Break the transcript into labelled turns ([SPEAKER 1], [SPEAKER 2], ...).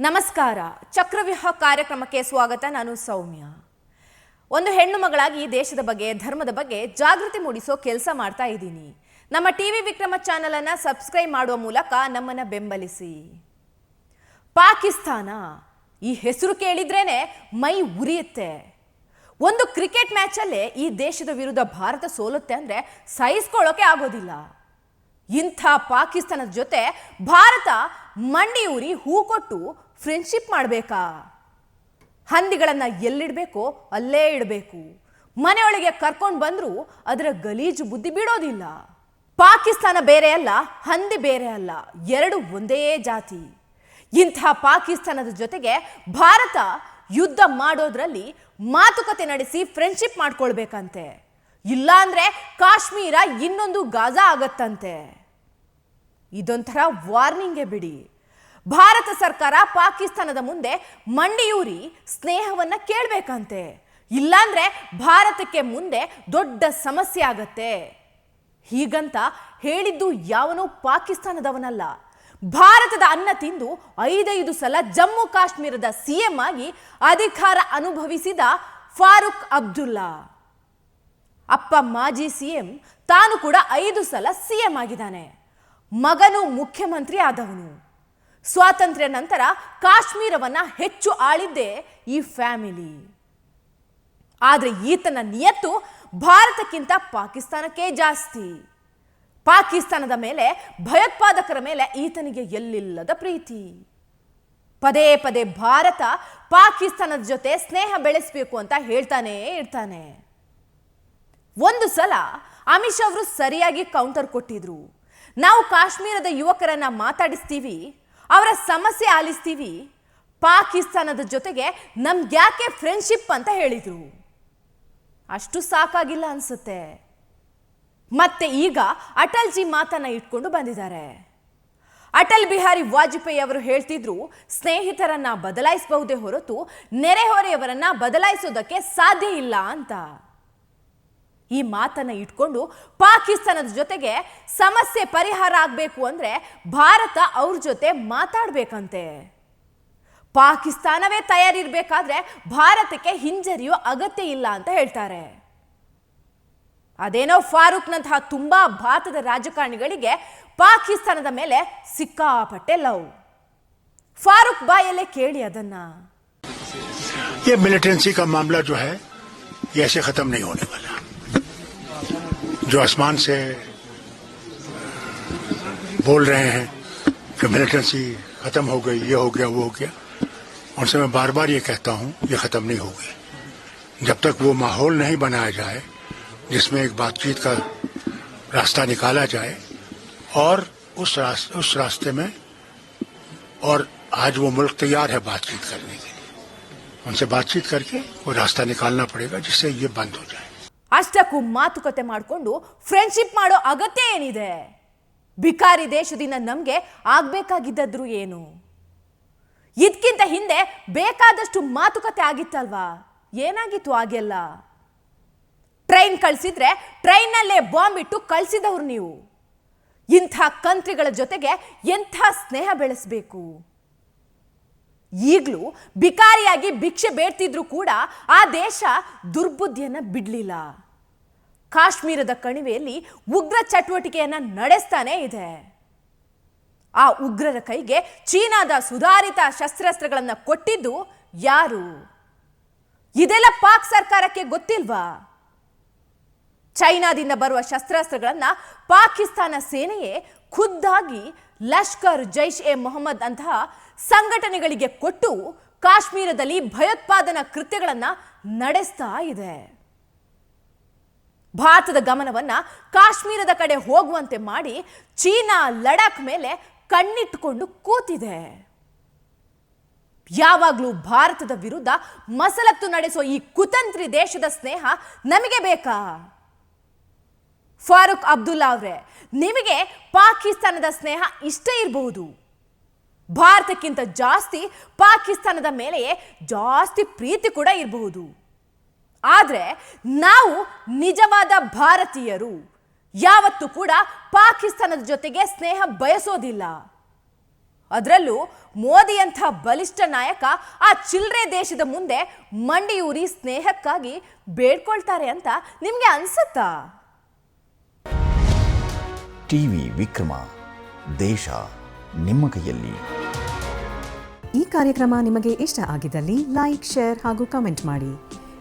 [SPEAKER 1] ನಮಸ್ಕಾರ. ಚಕ್ರವ್ಯೂಹ ಕಾರ್ಯಕ್ರಮಕ್ಕೆ ಸ್ವಾಗತ. ನಾನು ಸೌಮ್ಯ. ಒಂದು ಹೆಣ್ಣು ಮಗಳಾಗಿ ದೇಶದ ಬಗ್ಗೆ, ಧರ್ಮದ ಬಗ್ಗೆ ಜಾಗೃತಿ ಮೂಡಿಸೋ ಕೆಲಸ ಮಾಡ್ತಾ ಇದ್ದೀನಿ. ನಮ್ಮ ಟಿವಿ ವಿಕ್ರಮ ಚಾನೆಲ್ ಅನ್ನ ಸಬ್ಸ್ಕ್ರೈಬ್ ಮಾಡುವ ಮೂಲಕ ನಮ್ಮನ್ನ ಬೆಂಬಲಿಸಿ. ಪಾಕಿಸ್ತಾನ. ಈ ಹೆಸರು ಕೇಳಿದ್ರೇನೆ ಮೈ ಉರಿಯುತ್ತೆ. ಒಂದು ಕ್ರಿಕೆಟ್ ಮ್ಯಾಚಲ್ಲೇ ಈ ದೇಶದ ವಿರುದ್ಧ ಭಾರತ ಸೋಲುತ್ತೆ ಅಂದ್ರೆ ಸಹಿಸ್ಕೊಳ್ಳೋಕೆ ಆಗೋದಿಲ್ಲ. ಇಂಥ ಪಾಕಿಸ್ತಾನದ ಜೊತೆ ಭಾರತ ಮಣ್ಣಿ ಉರಿ ಹೂ ಕೊಟ್ಟು ಫ್ರೆಂಡ್ಶಿಪ್ ಮಾಡಬೇಕಾ? ಹಂದಿಗಳನ್ನು ಎಲ್ಲಿಡಬೇಕೋ ಅಲ್ಲೇ ಇಡಬೇಕು. ಮನೆಯೊಳಗೆ ಕರ್ಕೊಂಡು ಬಂದರೂ ಅದರ ಗಲೀಜು ಬುದ್ಧಿ ಬಿಡೋದಿಲ್ಲ. ಪಾಕಿಸ್ತಾನ ಬೇರೆ ಅಲ್ಲ, ಹಂದಿ ಬೇರೆ ಅಲ್ಲ, ಎರಡು ಒಂದೇ ಜಾತಿ. ಇಂಥ ಪಾಕಿಸ್ತಾನದ ಜೊತೆಗೆ ಭಾರತ ಯುದ್ಧ ಮಾಡೋದ್ರಲ್ಲಿ ಮಾತುಕತೆ ನಡೆಸಿ ಫ್ರೆಂಡ್ಶಿಪ್ ಮಾಡ್ಕೊಳ್ಬೇಕಂತೆ. ಇಲ್ಲಾಂದ್ರೆ ಕಾಶ್ಮೀರ ಇನ್ನೊಂದು ಗಾಜಾ ಆಗತ್ತಂತೆ. ಇದೊಂಥರ ವಾರ್ನಿಂಗೇ ಬಿಡಿ. ಭಾರತ ಸರ್ಕಾರ ಪಾಕಿಸ್ತಾನದ ಮುಂದೆ ಮಂಡಿಯೂರಿ ಸ್ನೇಹವನ್ನ ಕೇಳಬೇಕಂತೆ. ಇಲ್ಲಾಂದ್ರೆ ಭಾರತಕ್ಕೆ ಮುಂದೆ ದೊಡ್ಡ ಸಮಸ್ಯೆ ಆಗತ್ತೆ. ಹೀಗಂತ ಹೇಳಿದ್ದು ಯಾವನೂ ಪಾಕಿಸ್ತಾನದವನಲ್ಲ. ಭಾರತದ ಅನ್ನ ತಿಂದು ಐದೈದು ಸಲ ಜಮ್ಮು ಕಾಶ್ಮೀರದ ಸಿಎಂ ಆಗಿ ಅಧಿಕಾರ ಅನುಭವಿಸಿದ ಫಾರೂಕ್ ಅಬ್ದುಲ್ಲಾ. ಅಪ್ಪ ಮಾಜಿ ಸಿಎಂ ತಾನು ಕೂಡ ಐದು ಸಲ ಸಿಎಂ ಆಗಿದ್ದಾನೆ. ಮಗನು ಮುಖ್ಯಮಂತ್ರಿ ಆದವನು. ಸ್ವಾತಂತ್ರ್ಯ ನಂತರ ಕಾಶ್ಮೀರವನ್ನು ಹೆಚ್ಚು ಆಳಿದ್ದೇ ಈ ಫ್ಯಾಮಿಲಿ. ಆದರೆ ಈತನ ನಿಯತ್ತು ಭಾರತಕ್ಕಿಂತ ಪಾಕಿಸ್ತಾನಕ್ಕೆ ಜಾಸ್ತಿ. ಪಾಕಿಸ್ತಾನದ ಮೇಲೆ ಭಯೋತ್ಪಾದಕರ ಮೇಲೆ ಈತನಿಗೆ ಎಲ್ಲಿಲ್ಲದ ಪ್ರೀತಿ. ಪದೇ ಪದೇ ಭಾರತ ಪಾಕಿಸ್ತಾನದ ಜೊತೆ ಸ್ನೇಹ ಬೆಳೆಸಬೇಕು ಅಂತ ಹೇಳ್ತಾನೇ ಇರ್ತಾನೆ. ಒಂದು ಸಲ ಅಮಿತ್ ಅವರು ಸರಿಯಾಗಿ ಕೌಂಟರ್ ಕೊಟ್ಟಿದ್ರು. ನಾವು ಕಾಶ್ಮೀರದ ಯುವಕರನ್ನ ಮಾತಾಡಿಸ್ತೀವಿ ಅವರ ಸಮಸ್ಯೆ ಆಲಿಸ್ತೀವಿ ಪಾಕಿಸ್ತಾನದ ಜೊತೆಗೆ ನಮ್ಗ್ಯಾಕೆ ಫ್ರೆಂಡ್ಶಿಪ್ ಅಂತ ಹೇಳಿದ್ರು. ಅಷ್ಟು ಸಾಕಾಗಿಲ್ಲ ಅನ್ಸುತ್ತೆ. ಮತ್ತೆ ಈಗ ಅಟಲ್ ಜಿ ಮಾತನ್ನ ಇಟ್ಕೊಂಡು ಬಂದಿದ್ದಾರೆ. ಅಟಲ್ ಬಿಹಾರಿ ವಾಜಪೇಯಿ ಅವರು ಹೇಳ್ತಿದ್ರು, ಸ್ನೇಹಿತರನ್ನ ಬದಲಾಯಿಸಬಹುದೇ ಹೊರತು ನೆರೆಹೊರೆಯವರನ್ನ ಬದಲಾಯಿಸೋದಕ್ಕೆ ಸಾಧ್ಯ ಇಲ್ಲ ಅಂತ. ಈ ಮಾತನ್ನ ಇಟ್ಕೊಂಡು ಪಾಕಿಸ್ತಾನದ ಜೊತೆಗೆ ಸಮಸ್ಯೆ ಪರಿಹಾರ ಆಗಬೇಕು ಅಂದ್ರೆ ಭಾರತ ಅವ್ರ ಜೊತೆ ಮಾತಾಡ್ಬೇಕಂತೆ ಪಾಕಿಸ್ತಾನವೇ ತಯಾರಿರ್ಬೇಕಾದ್ರೆ ಭಾರತಕ್ಕೆ ಹಿಂಜರಿಯೋ ಅಗತ್ಯ ಇಲ್ಲ ಅಂತ ಹೇಳ್ತಾರೆ ಅದೇನೋ ಫಾರೂಕ್ನಂತಹ ತುಂಬಾ ಭಾರತದ ರಾಜಕಾರಣಿಗಳಿಗೆ ಪಾಕಿಸ್ತಾನದ ಮೇಲೆ ಸಿಕ್ಕಾಪಟ್ಟೆ ಲವ್ ಫಾರೂಕ್ ಬಾಯಲ್ಲೇ ಕೇಳಿ ಅದನ್ನ
[SPEAKER 2] ये मिलिटेंसी का मामला जो है ये ऐसे खत्म नहीं होने वाला जो आसमान से बोल रहे हैं कि मिलिटेंसी खत्म हो गई ये हो गया वो हो गया उनसे मैं बार बार ये कहता हूँ ये खत्म नहीं होगी जब तक वो माहौल नहीं बनाया जाए जिसमें एक बातचीत का रास्ता निकाला जाए और उस रास, उस रास्ते में और आज वो मुल्क तैयार है बातचीत करने के लिए उनसे बातचीत करके वो रास्ता निकालना पड़ेगा जिससे ये बंद हो जाए।
[SPEAKER 1] ಅಷ್ಟಕ್ಕೂ ಮಾತುಕತೆ ಮಾಡಿಕೊಂಡು ಫ್ರೆಂಡ್ಶಿಪ್ ಮಾಡೋ ಅಗತ್ಯ ಏನಿದೆ? ಬಿಕಾರಿ ದೇಶದಿಂದ ನಮಗೆ ಆಗಬೇಕಾಗಿದ್ದಾದ್ರೂ ಏನು? ಇದಕ್ಕಿಂತ ಹಿಂದೆ ಬೇಕಾದಷ್ಟು ಮಾತುಕತೆ ಆಗಿತ್ತಲ್ವಾ? ಏನಾಗಿತ್ತು ಆಗೆಲ್ಲ ಟ್ರೈನ್ ಕಳಿಸಿದ್ರೆ ಟ್ರೈನಲ್ಲೇ ಬಾಂಬ್ ಇಟ್ಟು ಕಳಿಸಿದವ್ರು ನೀವು. ಇಂಥ ಕಂತ್ರಿಗಳ ಜೊತೆಗೆ ಎಂಥ ಸ್ನೇಹ ಬೆಳೆಸಬೇಕು? ಈಗಲೂ ಬಿಕಾರಿಯಾಗಿ ಭಿಕ್ಷೆ ಬೇಡ್ತಿದ್ರು ಕೂಡ ಆ ದೇಶ ದುರ್ಬುದ್ಧಿಯನ್ನು ಬಿಡ್ಲಿಲ್ಲ. ಕಾಶ್ಮೀರದ ಕಣಿವೆಯಲ್ಲಿ ಉಗ್ರ ಚಟುವಟಿಕೆಯನ್ನು ನಡೆಸ್ತಾನೇ ಇದೆ. ಆ ಉಗ್ರರ ಕೈಗೆ ಚೀನಾದ ಸುಧಾರಿತ ಶಸ್ತ್ರಾಸ್ತ್ರಗಳನ್ನು ಕೊಟ್ಟಿದ್ದು ಯಾರು? ಇದೆಲ್ಲ ಪಾಕ್ ಸರ್ಕಾರಕ್ಕೆ ಗೊತ್ತಿಲ್ವಾ? ಚೈನಾದಿಂದ ಬರುವ ಶಸ್ತ್ರಾಸ್ತ್ರಗಳನ್ನು ಪಾಕಿಸ್ತಾನ ಸೇನೆಯೇ ಖುದ್ದಾಗಿ ಲಷ್ಕರ್ ಜೈಷ್ ಎ ಮೊಹಮ್ಮದ್ ಅಂತಹ ಸಂಘಟನೆಗಳಿಗೆ ಕೊಟ್ಟು ಕಾಶ್ಮೀರದಲ್ಲಿ ಭಯೋತ್ಪಾದನಾ ಕೃತ್ಯಗಳನ್ನು ನಡೆಸ್ತಾ ಇದೆ. ಭಾರತದ ಗಮನವನ್ನ ಕಾಶ್ಮೀರದ ಕಡೆ ಹೋಗುವಂತೆ ಮಾಡಿ ಚೀನಾ ಲಡಾಖ್ ಮೇಲೆ ಕಣ್ಣಿಟ್ಟುಕೊಂಡು ಕೂತಿದೆ. ಯಾವಾಗಲೂ ಭಾರತದ ವಿರುದ್ಧ ಮಸಲತ್ತು ನಡೆಸೋ ಈ ಕುತಂತ್ರಿ ದೇಶದ ಸ್ನೇಹ ನಮಗೆ ಬೇಕಾ? ಫಾರೂಕ್ ಅಬ್ದುಲ್ಲಾ ಅವರೇ, ನಿಮಗೆ ಪಾಕಿಸ್ತಾನದ ಸ್ನೇಹ ಇಷ್ಟ ಇರಬಹುದು ಭಾರತಕ್ಕಿಂತ ಜಾಸ್ತಿ ಪಾಕಿಸ್ತಾನದ ಮೇಲೆಯೇ ಜಾಸ್ತಿ ಪ್ರೀತಿ ಕೂಡ ಇರಬಹುದು ಆದರೆ ನಾವು ನಿಜವಾದ ಭಾರತೀಯರು. ಯಾವತ್ತೂ ಕೂಡ ಪಾಕಿಸ್ತಾನದ ಜೊತೆಗೆ ಸ್ನೇಹ ಬಯಸೋದಿಲ್ಲ. ಅದರಲ್ಲೂ ಮೋದಿಯಂಥ ಬಲಿಷ್ಠ ನಾಯಕ ಆ ಚಿಲ್ಲರೆ ದೇಶದ ಮುಂದೆ ಮಂಡಿಯೂರಿ ಸ್ನೇಹಕ್ಕಾಗಿ ಬೇಡ್ಕೊಳ್ತಾರೆ ಅಂತ ನಿಮಗೆ ಅನ್ಸುತ್ತಾ?
[SPEAKER 3] ಟಿವಿ ವಿಕ್ರಮ ದೇಶ ನಿಮ್ಮ ಕೈಯಲ್ಲಿ.
[SPEAKER 4] ಈ ಕಾರ್ಯಕ್ರಮ ನಿಮಗೆ ಇಷ್ಟ ಆಗಿದ್ದಲ್ಲಿ ಲೈಕ್ ಶೇರ್ ಹಾಗೂ ಕಮೆಂಟ್ ಮಾಡಿ.